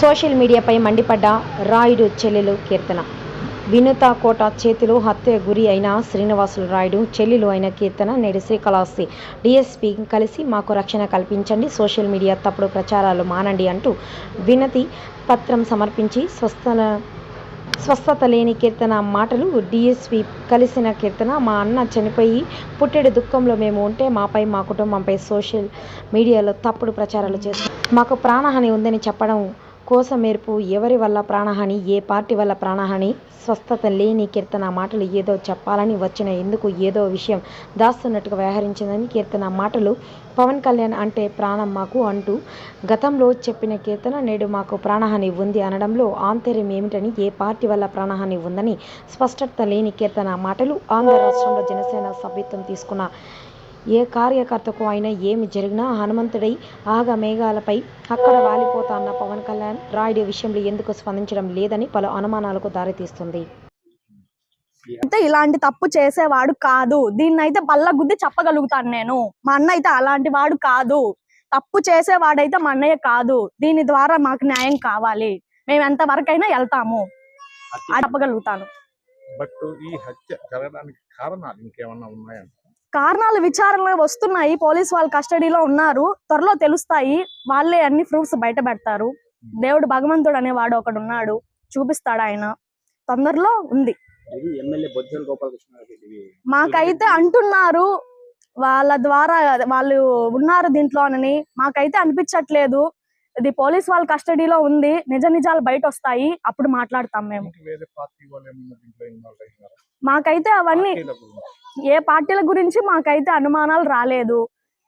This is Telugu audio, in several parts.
సోషల్ మీడియాపై మండిపడ్డ రాయుడు చెల్లెలు కీర్తన. వినుత కోట చేతిలో హత్య గురి అయిన శ్రీనివాసులు రాయుడు చెల్లెలు అయిన కీర్తన నేడు శ్రీకాళహస్తి. డిఎస్పీ కలిసి మాకు రక్షణ కల్పించండి సోషల్ మీడియా తప్పుడు ప్రచారాలు మానండి అంటూ వినతి పత్రం సమర్పించి స్వస్థన స్వస్థత లేని కీర్తన మాటలు డిఎస్పి కలిసిన కీర్తన. మా అన్న చనిపోయి పుట్టెడు దుఃఖంలో మేము ఉంటే మాపై మా కుటుంబంపై సోషల్ మీడియాలో తప్పుడు ప్రచారాలు చేస్తాం మాకు ప్రాణహాని ఉందని చెప్పడం కోసమేర్పు ఎవరి వల్ల ప్రాణహాని ఏ పార్టీ వల్ల ప్రాణహాని? స్వస్థత లేని కీర్తన మాటలు ఏదో చెప్పాలని వచ్చిన ఎందుకు ఏదో విషయం దాస్తున్నట్టుగా వ్యవహరించిందని కీర్తన మాటలు పవన్ కళ్యాణ్ అంటే ప్రాణం మాకు అంటూ గతంలో చెప్పిన కీర్తన నేడు మాకు ప్రాణహాని ఉంది అనడంలో ఆంతర్యం ఏమిటని ఏ పార్టీ వల్ల ప్రాణహాని ఉందని స్పష్టత లేని కీర్తన మాటలు ఆంధ్ర రాష్ట్రంలో జనసేన సభ్యత్వం తీసుకున్న ఏ కార్యకర్తకు అయినా ఏమి జరిగినా హనుమంతుడై ఆగ మేఘాలపై అక్కడ వాలిపోతా అన్న పవన్ కళ్యాణ్ రాయుడు విషయంలో ఎందుకు స్పందించడం లేదని పలు అనుమానాలకు దారితీస్తుంది. అయితే ఇలాంటి తప్పు చేసేవాడు కాదు. దీన్ని అయితే బల్ల గుద్ది చెప్పగలుగుతాను నేను. మా అన్న అయితే అలాంటి వాడు కాదు. తప్పు చేసేవాడైతే మా అన్నయ్య కాదు. దీని ద్వారా మాకు న్యాయం కావాలి. మేము ఎంత వరకైనా వెళ్తాము చెప్పగలుగుతాను. బట్ ఈ హత్య జరగడానికి కారణాలు ఇంకేమన్నా ఉన్నాయంట కారణాలు విచారణలో వస్తున్నాయి. పోలీస్ వాళ్ళ కస్టడీలో ఉన్నారు. త్వరలో తెలుస్తాయి. వాళ్ళే అన్ని ప్రూఫ్స్ బయట పెడతారు. దేవుడు భగవంతుడు అనేవాడు ఒకడు ఉన్నాడు. చూపిస్తాడు ఆయన. తొందరలో ఉంది. మాకైతే అంటున్నారు. వాళ్ళ ద్వారా వాళ్ళు ఉన్నారు దీంట్లోనని మాకైతే అనిపించట్లేదు. ఇది పోలీస్ వాళ్ళ కస్టడీలో ఉంది. నిజ నిజాలు బయట వస్తాయి. అప్పుడు మాట్లాడతాం మేము. దీంట్లో మాకైతే అవన్నీ. ఏ పార్టీల గురించి మాకైతే అనుమానాలు రాలేదు.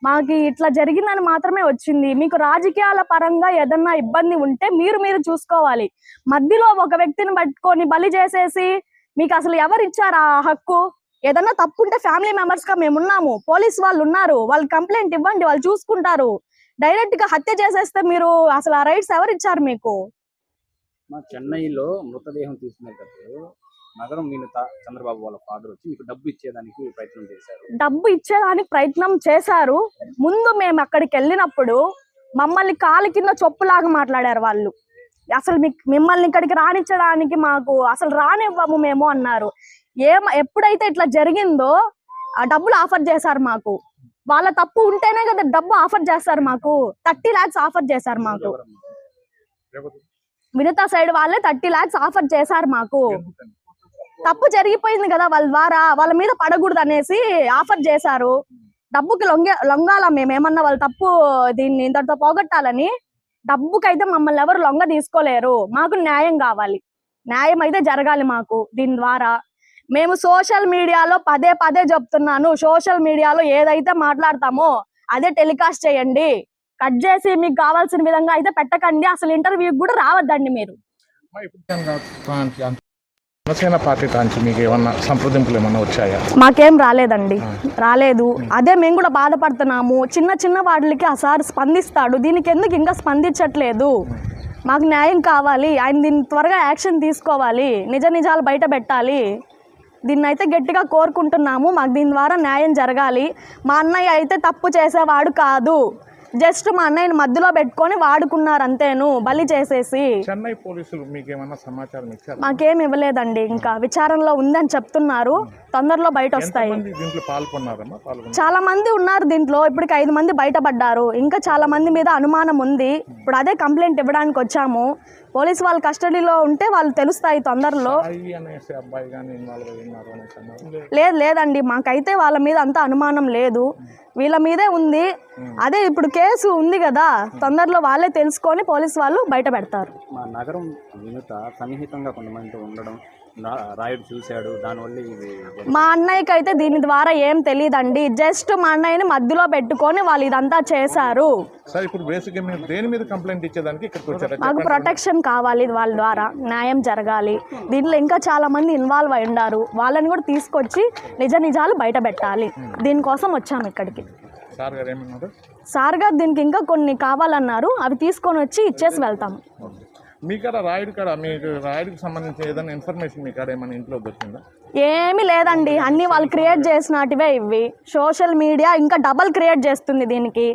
మాకు ఇట్లా జరిగిందని మాత్రమే వచ్చింది. మీకు రాజకీయాల పరంగా ఏదన్నా ఇబ్బంది ఉంటే మీరు మీరు చూసుకోవాలి. మధ్యలో ఒక వ్యక్తిని పట్టుకొని బలి చేసేసి మీకు అసలు ఎవరు ఇచ్చారు ఆ హక్కు? ఏదన్నా తప్పుంటే ఫ్యామిలీ మెంబర్స్గా మేము ఉన్నాము. పోలీస్ వాళ్ళు ఉన్నారు. వాళ్ళు కంప్లైంట్ ఇవ్వండి. వాళ్ళు చూసుకుంటారు. డైరెక్ట్గా హత్య చేసేస్తే మీరు అసలు ఆ రైట్స్ ఎవరు ఇచ్చారు మీకు? మా చెన్నైలో మృతదేహం తీసుకునేటప్పుడు నగరం చంద్రబాబు వాళ్ళ ఫాదర్ వచ్చి మీకు డబ్బు ఇచ్చేదానికి ప్రయత్నం చేశారు. డబ్బు ఇచ్చేదానికి ప్రయత్నం చేశారు. ముందు మేము అక్కడికి వెళ్ళినప్పుడు మమ్మల్ని కాలు కింద చొప్పులాగా మాట్లాడారు వాళ్ళు. అసలు మిమ్మల్ని ఇక్కడికి రానిచ్చడానికి మాకు అసలు రానివ్వము మేము అన్నారు. ఏం ఎప్పుడైతే ఇట్లా జరిగిందో ఆ డబ్బులు ఆఫర్ చేశారు మాకు. వాళ్ళ తప్పు ఉంటేనే కదా డబ్బు ఆఫర్ చేస్తారు మాకు. థర్టీ లాక్స్ ఆఫర్ చేశారు మాకు? వినతా సైడ్ వాళ్ళే థర్టీ లాక్స్ ఆఫర్ చేశారు మాకు? తప్పు జరిగిపోయింది కదా వాళ్ళ ద్వారా వాళ్ళ మీద పడకూడదు అనేసి ఆఫర్ చేశారు. డబ్బుకి లొంగే లొంగాల మేమేమన్నా వాళ్ళ తప్పు దీన్ని ఇంతటితో పోగొట్టాలని డబ్బుకైతే మమ్మల్ని ఎవరు లొంగ తీసుకోలేరు. మాకు న్యాయం కావాలి. న్యాయం అయితే జరగాలి మాకు దీని ద్వారా. మేము సోషల్ మీడియాలో పదే పదే చెప్తున్నాను. సోషల్ మీడియాలో ఏదైతే మాట్లాడతామో అదే టెలికాస్ట్ చేయండి. కట్ చేసి మీకు కావాల్సిన విధంగా అయితే పెట్టకండి. అసలు ఇంటర్వ్యూకి కూడా రావద్దండి మీరు. జనసేన పార్టీ నుంచి మీకు ఏమన్నా సంప్రదింపులు ఏమన్నా వచ్చాయా? మాకేం రాలేదండి. రాలేదు. అదే మేము కూడా బాధపడుతున్నాము. చిన్న చిన్న వాటికి ఆ సార్ స్పందిస్తాడు. దీనికి ఎందుకు ఇంకా స్పందించట్లేదు? మాకు న్యాయం కావాలి. ఆయన దీన్ని త్వరగా యాక్షన్ తీసుకోవాలి. నిజ నిజాలు బయట పెట్టాలి. దీన్ని అయితే గట్టిగా కోరుకుంటున్నాము. మాకు దీని ద్వారా న్యాయం జరగాలి. మా అన్నయ్య అయితే తప్పు చేసేవాడు కాదు. జస్ట్ మా అన్నయ్యని మధ్యలో పెట్టుకొని వాడుకున్నారు అంతేను బలి చేసేసి. చెన్నై పోలీసులు మీకు ఏమన్నా సమాచారం ఇచ్చారా? మాకేం ఇవ్వలేదండి ఇంకా విచారణలో ఉందని చెప్తున్నారు తొందరలో బయట వస్తాయి ఎంతమంది దీంట్లో పాల్గొన్నారమ్మా? పాల్గొన్నారు. చాలా మంది ఉన్నారు దీంట్లో ఇప్పటికి ఐదు మంది బయటపడ్డారు. ఇంకా చాలా మంది మీద అనుమానం ఉంది. ఇప్పుడు అదే కంప్లైంట్ ఇవ్వడానికి వచ్చాము. పోలీస్ వాళ్ళ కస్టడీలో ఉంటే వాళ్ళు తెలుస్తాయి తొందరలో. సాయి అనేసి అబ్బాయి కానీ ఇన్వాల్వ్ అయి ఉన్నారు అనేసి అన్నారు. లేదు లేదండి మాకైతే వాళ్ళ మీద అంత అనుమానం లేదు. వీళ్ళ మీదే ఉంది. అదే ఇప్పుడు కేసు ఉంది కదా తొందరలో వాళ్ళే తెలుసుకొని పోలీస్ వాళ్ళు బయట పెడతారు. మా నగరం వినుత సన్నిహితంగా కొంతమందితో ఉండడం రాయుడు చూశాడు దానివల్ల ఇది. మా అన్నయ్యకి అయితే దీని ద్వారా ఏం తెలియదండి. జస్ట్ మా అన్నయ్యని మధ్యలో పెట్టుకొని వాళ్ళు ఇదంతా చేశారు. సార్ ఇప్పుడు బేసిక్గా మీరు దేని మీద కంప్లైంట్ ఇచ్చేదానికి ఇక్కడికి వచ్చారా? మాకు ప్రొటెక్షన్ కావాలి వాళ్ళ ద్వారా న్యాయం జరగాలి. దీంట్లో ఇంకా చాలా మంది ఇన్వాల్వ్ అయి ఉన్నారు వాళ్ళని కూడా తీసుకొచ్చి నిజ నిజాలు బయట పెట్టాలి. దీనికోసం వచ్చాము ఇక్కడికి. సార్ గారు ఏమన్నారు? సార్ గారు దీనికి ఇంకా కొన్ని కావాలన్నారు. అవి తీసుకొని వచ్చి ఇచ్చేసి వెళ్తాము. మీ కాడ రాయుడు కాడ మీకు రాయుడికి సంబంధించి ఏదైనా ఇన్ఫర్మేషన్ మీ కాడ ఏమైనా ఇంట్లో దొరికిందా? ఏమీ లేదండి. అన్నీ వాళ్ళు క్రియేట్ చేసినటివే ఇవి. సోషల్ మీడియా ఇంకా డబల్ క్రియేట్ చేస్తుంది దీనికి.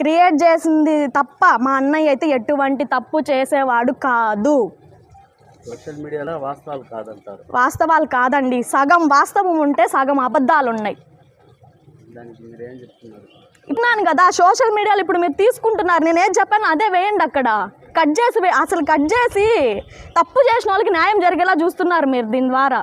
క్రియేట్ చేసింది తప్ప మా అన్నయ్య అయితే ఎటువంటి తప్పు చేసేవాడు కాదు. సోషల్ మీడియాలో వాస్తవాలు కాదంటారు. వాస్తవాలు కాదండి. సగం వాస్తవం ఉంటే సగం అబద్ధాలు ఉన్నాయి దానికి మీరు ఏం చెప్తున్నారు విన్నాను కదా సోషల్ మీడియాలో ఇప్పుడు మీరు తీసుకుంటున్నారు. నేను ఏం చెప్పాను? అదే వేయండి అక్కడ. కట్ చేసి అసలు కట్ చేసి తప్పు చేసిన వాళ్ళకి న్యాయం జరిగేలా చూస్తున్నారు మీరు దీని ద్వారా.